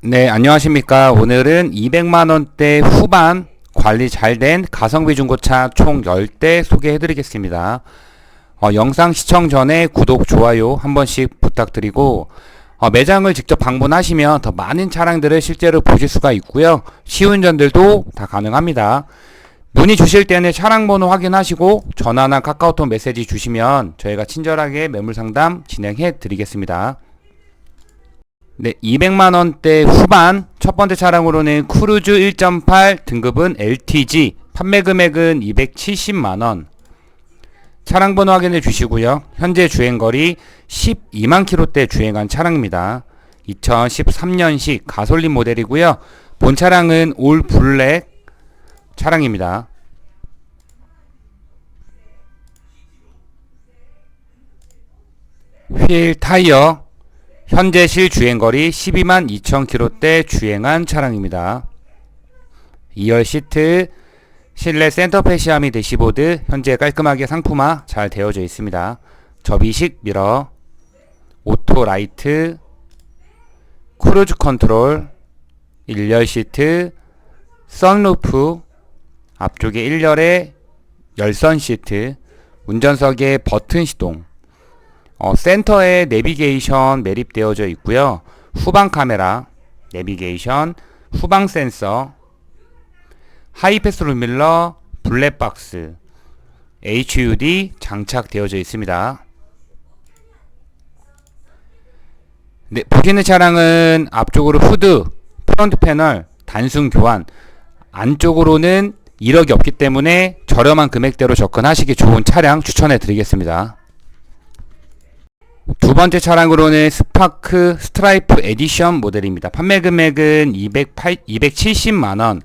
네, 안녕하십니까. 오늘은 200만원대 후반 관리 잘 된 가성비 중고차 총 10대 소개해 드리겠습니다. 어, 영상 시청 전에 구독, 좋아요 한 번씩 부탁드리고, 어, 매장을 직접 방문하시면 더 많은 차량들을 실제로 보실 수가 있고요. 시운전들도 다 가능합니다. 문의 주실 때는 차량 번호 확인하시고 전화나 카카오톡 메시지 주시면 저희가 친절하게 매물 상담 진행해 드리겠습니다. 네, 200만 원대 후반 첫 번째 차량으로는 크루즈 1.8 등급은 LTG 판매 금액은 270만 원. 차량 번호 확인해 주시고요. 현재 주행 거리 12만 킬로대 주행한 차량입니다. 2013년식 가솔린 모델이고요. 본 차량은 올 블랙 차량입니다. 휠 타이어 현재 실 주행거리 12만 2천 킬로대 주행한 차량입니다. 2열 시트, 실내 센터페 시아미 대시보드 현재 깔끔하게 상품화 잘 되어져 있습니다. 접이식 미러, 오토 라이트, 크루즈 컨트롤, 1열 시트, 선루프, 앞쪽에 1열에 열선 시트, 운전석에 버튼 시동, 어, 센터에 내비게이션 매립되어져 있고요. 후방 카메라, 내비게이션, 후방 센서, 하이패스 룸밀러, 블랙박스, HUD 장착되어져 있습니다. 네, 보시는 차량은 앞쪽으로 후드, 프론트 패널, 단순 교환, 안쪽으로는 이력이 없기 때문에 저렴한 금액대로 접근하시기 좋은 차량 추천해 드리겠습니다. 두 번째 차량으로는 스파크 스트라이프 에디션 모델입니다. 판매 금액은 208, 270만원.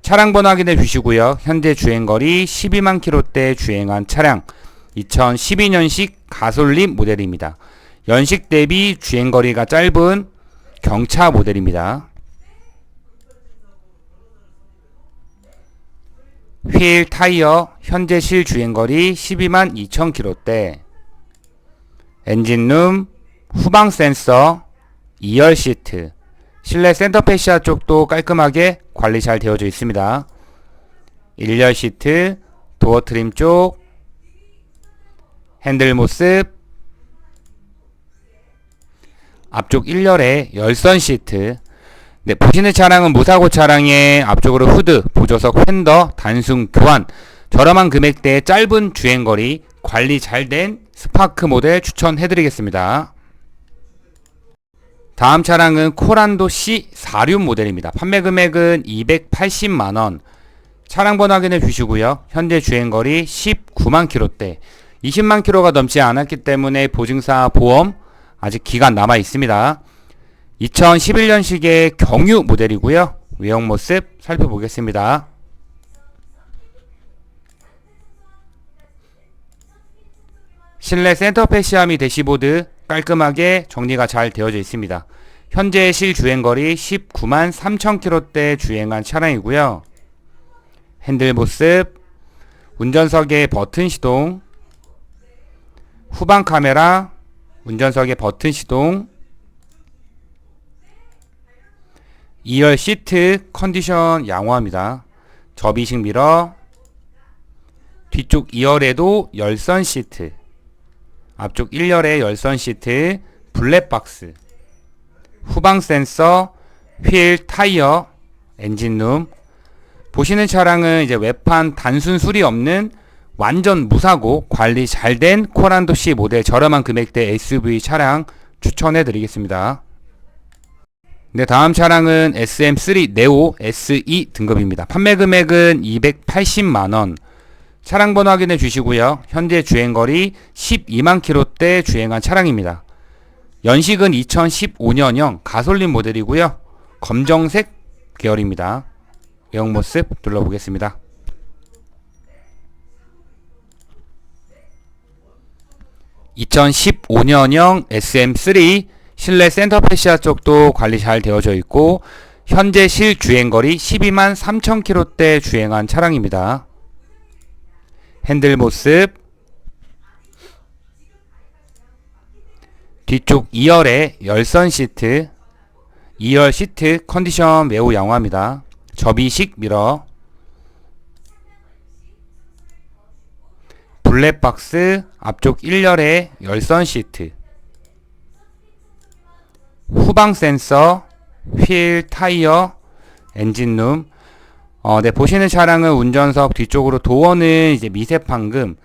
차량 번호 확인해 주시고요. 현재 주행거리 12만 킬로대 주행한 차량. 2012년식 가솔린 모델입니다. 연식 대비 주행거리가 짧은 경차 모델입니다. 휠 타이어 현재 실 주행거리 12만 2천 킬로대. 엔진룸, 후방 센서, 2열 시트, 실내 센터 페시아 쪽도 깔끔하게 관리 잘 되어져 있습니다. 1열 시트, 도어 트림 쪽, 핸들 모습, 앞쪽 1열에 열선 시트, 네, 보시는 차량은 무사고 차량의 앞쪽으로 후드, 보조석 팬더, 단순 교환, 저렴한 금액대의 짧은 주행거리, 관리 잘 된 스파크 모델 추천해드리겠습니다. 다음 차량은 코란도 C46 모델입니다. 판매 금액은 280만원. 차량 번호 확인해 주시고요. 현재 주행거리 19만 킬로대. 20만 킬로가 넘지 않았기 때문에 보증사 보험 아직 기간 남아 있습니다. 2011년식의 경유 모델이고요. 외형 모습 살펴보겠습니다. 실내 센터페 시아미 대시보드 깔끔하게 정리가 잘 되어져 있습니다. 현재 실 주행거리 19만 3천 킬로대 주행한 차량이고요. 핸들 모습, 운전석의 버튼 시동, 후방 카메라, 운전석의 버튼 시동, 2열 시트 컨디션 양호합니다. 접이식 미러, 뒤쪽 2열에도 열선 시트, 앞쪽 1열에 열선 시트, 블랙박스, 후방 센서, 휠, 타이어, 엔진룸. 보시는 차량은 이제 외판 단순 수리 없는 완전 무사고 관리 잘 된 코란도 C 모델 저렴한 금액대 SUV 차량 추천해 드리겠습니다. 네, 다음 차량은 SM3 네오 SE 등급입니다. 판매 금액은 280만원. 차량 번호 확인해 주시고요. 현재 주행거리 12만 킬로대 주행한 차량입니다. 연식은 2015년형 가솔린 모델이고요. 검정색 계열입니다. 외형 모습 둘러보겠습니다. (2015년형) SM3 실내 센터 페시아 쪽도 관리 잘 되어져 있고 현재 실 주행거리 12만 3천 킬로대 주행한 차량입니다. 핸들 모습. 뒤쪽 2열에 열선 시트. 2열 시트 컨디션 매우 양호합니다. 접이식 미러 블랙박스 앞쪽 1열에 열선 시트. 후방 센서 휠 타이어 엔진룸 어, 네, 보시는 차량은 운전석 뒤쪽으로 도어는 이제 미세 판금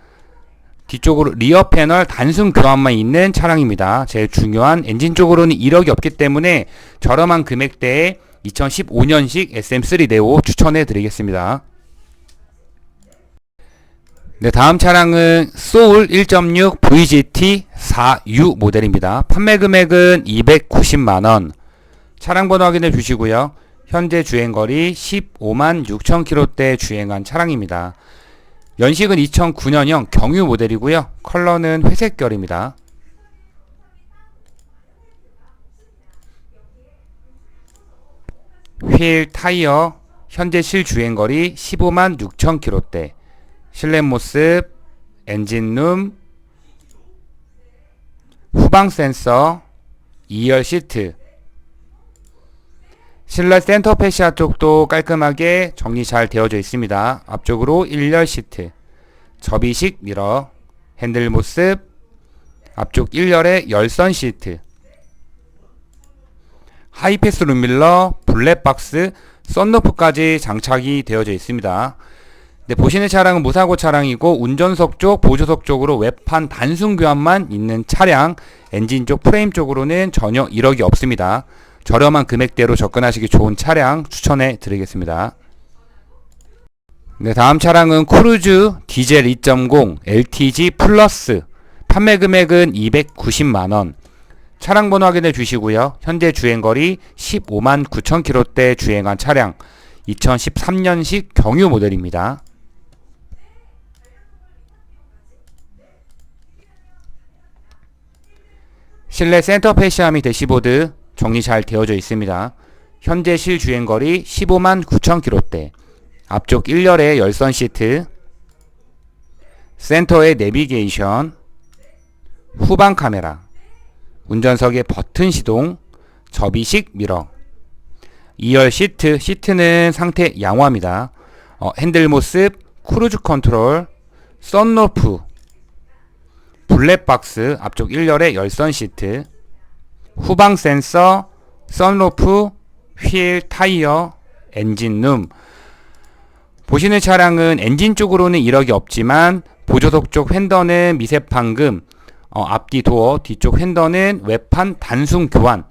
뒤쪽으로 리어 패널 단순 교환만 있는 차량입니다. 제일 중요한 엔진 쪽으로는 이력이 없기 때문에 저렴한 금액대에 2015년식 SM3 네오 추천해 드리겠습니다. 네, 다음 차량은 소울 1.6 VGT 4U 모델입니다. 판매 금액은 290만원. 차량 번호 확인해 주시고요. 현재 주행거리 15만 6천 킬로대 주행한 차량입니다. 연식은 2009년형 경유 모델이고요. 컬러는 회색 결입니다. 휠 타이어 현재 실주행거리 15만 6천 킬로대 실내 모습 엔진룸 후방 센서 2열 시트 실내 센터 패시아 쪽도 깔끔하게 정리 잘 되어져 있습니다. 앞쪽으로 1열 시트, 접이식 미러, 핸들 모습, 앞쪽 1열에 열선 시트, 하이패스 룸밀러, 블랙박스, 썬루프까지 장착이 되어져 있습니다. 네, 보시는 차량은 무사고 차량이고 운전석 쪽, 보조석 쪽으로 외판 단순 교환만 있는 차량, 엔진 쪽 프레임 쪽으로는 전혀 이력이 없습니다. 저렴한 금액대로 접근하시기 좋은 차량 추천해 드리겠습니다. 네, 다음 차량은 크루즈 디젤 2.0 LTG 플러스 판매 금액은 290만원 차량 번호 확인해 주시고요. 현재 주행거리 15만 9천 킬로대 주행한 차량 2013년식 경유 모델입니다. 실내 센터 패시아 및 대시보드 정리 잘 되어져 있습니다. 현재 실주행 거리 15만 9천 킬로대 앞쪽 1열의 열선 시트 센터의 내비게이션 후방 카메라 운전석의 버튼 시동 접이식 미러 2열 시트 시트는 상태 양호합니다. 어, 핸들 모습 크루즈 컨트롤 썬루프 블랙박스 앞쪽 1열의 열선 시트 후방 센서, 선루프, 휠, 타이어, 엔진 룸. 보시는 차량은 엔진 쪽으로는 이력이 없지만 보조석 쪽 휀더는 미세 판금, 어, 앞뒤 도어, 뒤쪽 휀더는 외판 단순 교환.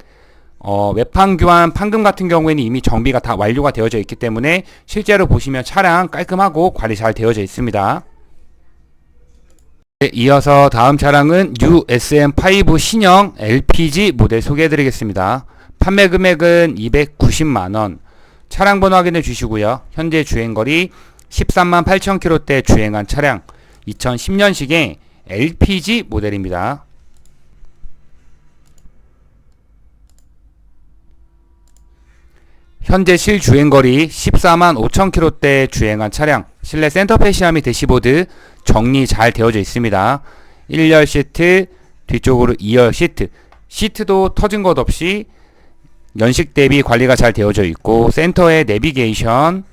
어, 외판 교환 판금 같은 경우에는 이미 정비가 다 완료가 되어져 있기 때문에 실제로 보시면 차량 깔끔하고 관리 잘 되어져 있습니다. 네, 이어서 다음 차량은 USM5 신형 LPG 모델 소개해 드리겠습니다. 판매 금액은 290만원. 차량 번호 확인해 주시고요. 현재 주행거리 13만 8천 킬로대 주행한 차량 2010년식의 LPG 모델입니다. 현재 실주행거리 14만 5천 킬로대 주행한 차량 실내 센터 패시아 및 대시보드 정리 잘 되어져 있습니다. 1열 시트, 뒤쪽으로 2열 시트. 시트도 터진 것 없이 연식 대비 관리가 잘 되어져 있고 센터에 내비게이션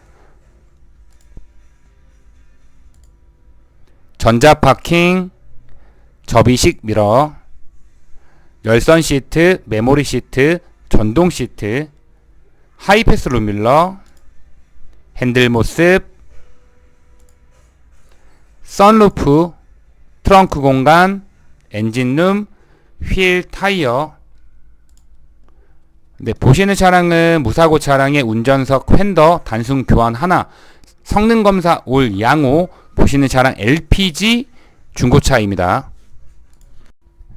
전자 파킹 접이식 미러 열선 시트, 메모리 시트, 전동 시트 하이패스 룸밀러 핸들 모습 선루프, 트렁크 공간, 엔진룸, 휠, 타이어. 네, 보시는 차량은 무사고 차량의 운전석 휀더 단순 교환 하나, 성능 검사 올 양호, 보시는 차량 LPG 중고차입니다.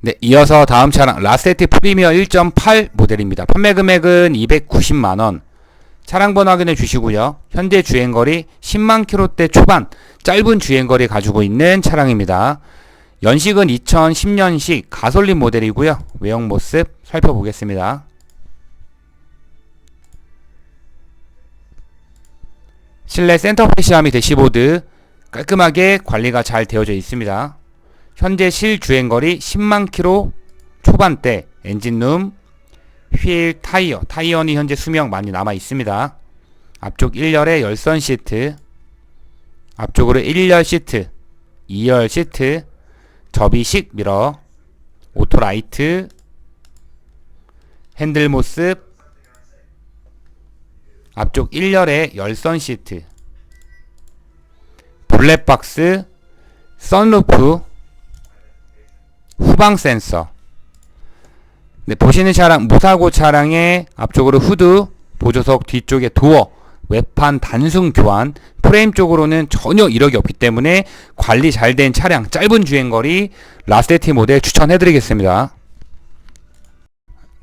네, 이어서 다음 차량 라세티 프리미어 1.8 모델입니다. 판매 금액은 290만 원. 차량 번호 확인해 주시고요. 현재 주행거리 10만 킬로대 초반 짧은 주행거리 가지고 있는 차량입니다. 연식은 2010년식 가솔린 모델이고요. 외형 모습 살펴보겠습니다. 실내 센터 패시아 및 대시보드 깔끔하게 관리가 잘 되어져 있습니다. 현재 실 주행거리 10만 킬로 초반대 엔진룸 휠 타이어, 타이어는 현재 수명 많이 남아 있습니다. 앞쪽 1열에 열선 시트, 앞쪽으로 1열 시트, 2열 시트, 접이식 미러, 오토라이트, 핸들 모습, 앞쪽 1열에 열선 시트, 블랙박스, 선루프, 후방 센서. 네, 보시는 차량 무사고 차량의 앞쪽으로 후드, 보조석 뒤쪽에 도어, 외판 단순 교환, 프레임 쪽으로는 전혀 이력이 없기 때문에 관리 잘 된 차량 짧은 주행거리 라스테티 모델 추천해드리겠습니다.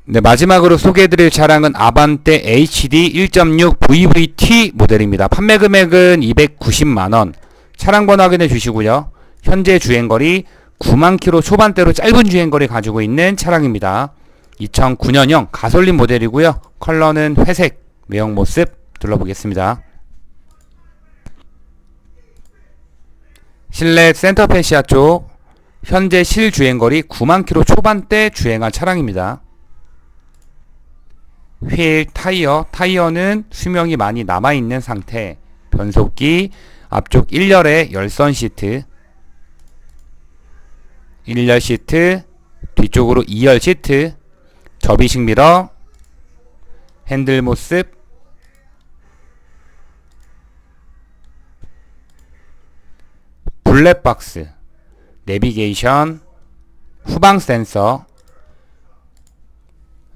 네, 마지막으로 소개해드릴 차량은 아반떼 HD 1.6 VVT 모델입니다. 판매 금액은 290만원. 차량 번호 확인해 주시고요. 현재 주행거리 9만 킬로 초반대로 짧은 주행거리 가지고 있는 차량입니다. 2009년형 가솔린 모델이고요. 컬러는 회색, 외형 모습 둘러보겠습니다. 실내 센터 페시아 쪽 현재 실 주행거리 9만 킬로 초반대 주행한 차량입니다. 휠 타이어 타이어는 수명이 많이 남아 있는 상태. 변속기 앞쪽 1열에 열선 시트 1열 시트 뒤쪽으로 2열 시트 접이식 미러 핸들 모습 블랙박스 내비게이션 후방 센서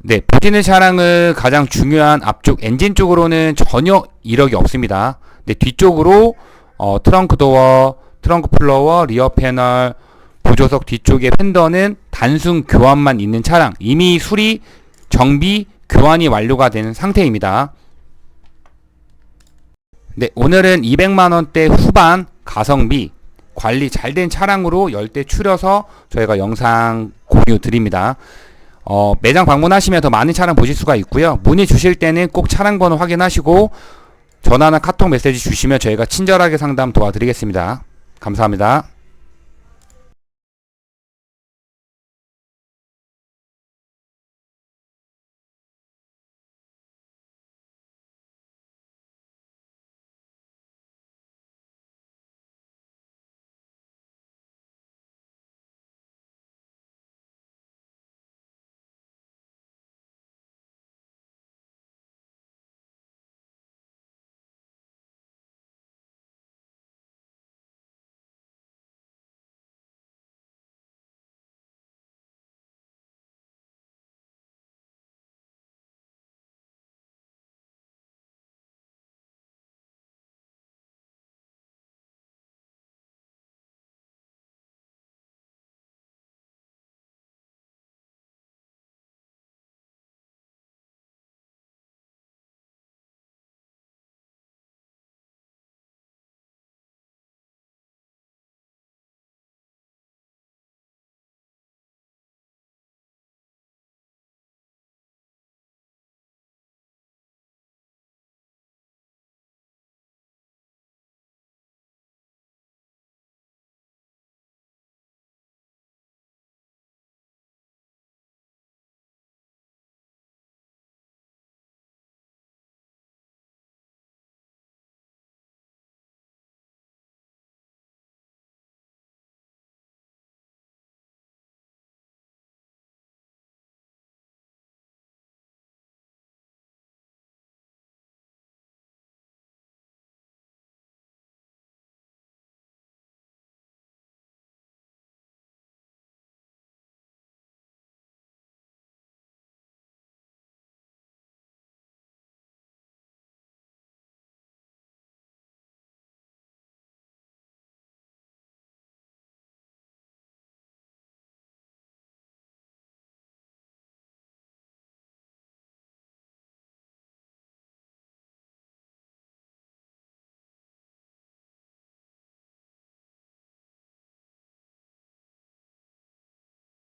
네, 보시는 차량은 가장 중요한 앞쪽 엔진 쪽으로는 전혀 이력이 없습니다. 네, 뒤쪽으로 어, 트렁크 도어, 트렁크 플로어, 리어 패널, 보조석 뒤쪽에 팬더는 단순 교환만 있는 차량. 이미 수리, 정비, 교환이 완료가 된 상태입니다. 네, 오늘은 200만원대 후반 가성비 관리 잘 된 차량으로 열대 추려서 저희가 영상 공유 드립니다. 어, 매장 방문하시면 더 많은 차량 보실 수가 있고요. 문의 주실 때는 꼭 차량 번호 확인하시고 전화나 카톡 메시지 주시면 저희가 친절하게 상담 도와드리겠습니다. 감사합니다.